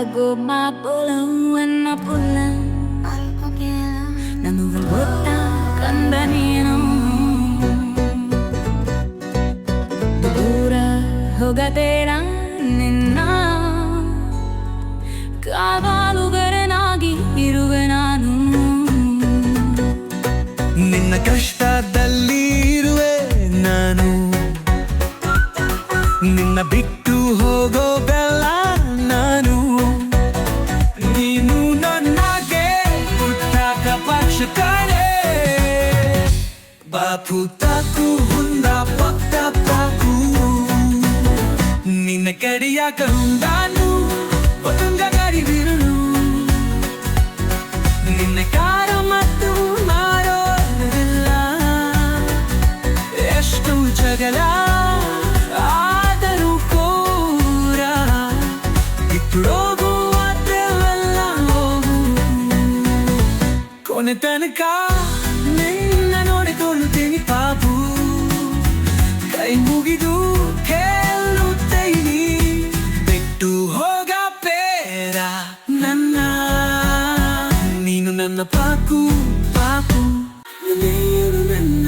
Bago mapulawan na pulang Namumulot kanda ninong ದೂರ ಹೋಗತೇರ ನಿನ್ನ ಕಾವಾಲುಗರನಾಗಿ ಇರುವೆ ನಾನು ನಿನ್ನ ಕಷ್ಟದಲ್ಲಿ ಇರುವೆ ನಾನು. ನಿನ್ನ ಬಿಟ್ಟು ಬೆಲ್ಲ ನಾನು ನೀನು. ಪಕ್ಷಕರೇ ಬಾಪು ತಾಕು ಹುಂದ ಪಕ್ಕ ಪಾಕು ನಿನ್ನ ಕಡಿಯಾಕ ಹುಂದಾನು ಪತಂಗ ಗಾಡಿ ಬಿರುಳು ನಿನ್ನ ಕಾರ ಮತ್ತು ಮಾರೋದಿಲ್ಲ, ಎಷ್ಟು ಜಗಳ ಕೊನೆ ತನಕ ನಿನ್ನ ನೋಡಿಕೊಳ್ಳುತ್ತೀನಿ ಪಾಪು. ಕೈ ಮುಗಿದು ಹೇಳುತ್ತೈನಿ, ಬಿಟ್ಟು ಹೋಗ ಬೇಡ ನನ್ನ. ನೀನು ನನ್ನ ಪಾಕು ಪಾಪು ನನ್ನ